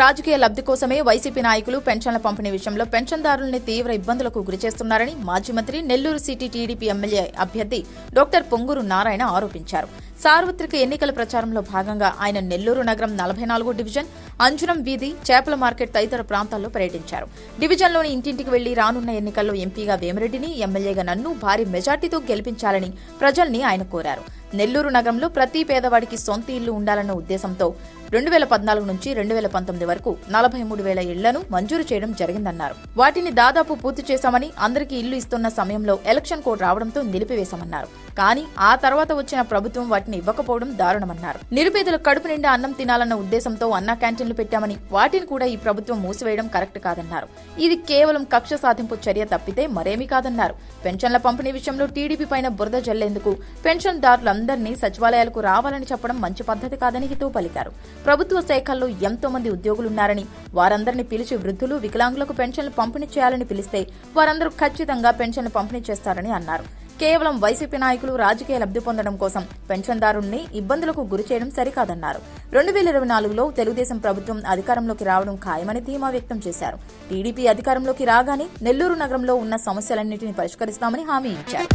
రాజకీయ లబ్ధి కోసమే వైసీపీ నాయకులు పెన్షన్ల పంపిణీ విషయంలో పెన్షన్దారుల్ని తీవ్ర ఇబ్బందులకు గురిచేస్తున్నారని మాజీ మంత్రి నెల్లూరు సిటీ టీడీపీ ఎమ్మెల్యే అభ్యర్థి డాక్టర్ పొంగూరు నారాయణ ఆరోపించారు. సార్వత్రిక ఎన్నికల ప్రచారంలో భాగంగా ఆయన నెల్లూరు నగరం నలభై నాలుగో డివిజన్ అంజురం వీధి చేపల మార్కెట్ తదితర ప్రాంతాల్లో పర్యటించారు. డివిజన్లోని ఇంటింటికి వెళ్ళి రానున్న ఎన్నికల్లో ఎంపీగా వేమిరెడ్డిని ఎమ్మెల్యేగా నన్ను భారీ మెజార్టీతో గెలిపించాలని ప్రజల్ని ఆయన కోరారు. నెల్లూరు నగరంలో ప్రతి పేదవాడికి సొంత ఇల్లు ఉండాలన్న ఉద్దేశంతో రెండు వేల పద్నాలుగు నుంచి రెండు వేల పంతొమ్మిది వరకు నలభై మూడు వేల ఇళ్ళను మంజూరు చేయడం జరిగిందన్నారు. వాటిని దాదాపు పూర్తి చేశామని అందరికీ ఇల్లు ఇస్తున్న సమయంలో ఎలక్షన్ కోడ్ రావడంతో నిలిపివేశామన్నారు. కానీ ఆ తర్వాత వచ్చిన ప్రభుత్వం వాటిని ఇవ్వకపోవడం దారుణమన్నారు. నిరుపేదలు కడుపు నిండా అన్నం తినాలన్న ఉద్దేశంతో అన్నా క్యాంటీన్లు పెట్టామని వాటిని కూడా ఈ ప్రభుత్వం మూసివేయడం కరెక్ట్ కాదన్నారు. ఇది కేవలం కక్ష సాధింపు చర్య తప్పితే మరేమీ కాదన్నారు. పెన్షన్ల పంపిణీ విషయంలో టీడీపీ పైన బురద జల్లేందుకు అందరినీ సచివాలయాలకు రావాలని చెప్పడం మంచి పద్ధతి కాదని హితవు పలికారు. ప్రభుత్వ శాఖల్లో ఎంతో మంది ఉద్యోగులున్నారని వారందరినీ పిలిచి వృద్ధులు వికలాంగులకు పెన్షన్లు పంపిణీ చేయాలని పిలిస్తే వారందరూ ఖచ్చితంగా పెన్షన్లు పంపిణీ చేస్తారని అన్నారు. కేవలం వైసీపీ నాయకులు రాజకీయ లబ్ధి పొందడం కోసం పెన్షన్దారుణ్ణి ఇబ్బందులకు గురి చేయడం సరికాదన్నారు. రెండు వేల ఇరవై నాలుగులో తెలుగుదేశం ప్రభుత్వం అధికారంలోకి రావడం ఖాయమని ధీమా వ్యక్తం చేశారు. టీడీపీ అధికారంలోకి రాగానే నెల్లూరు నగరంలో ఉన్న సమస్యలన్నింటినీ పరిష్కరిస్తామని హామీ ఇచ్చారు.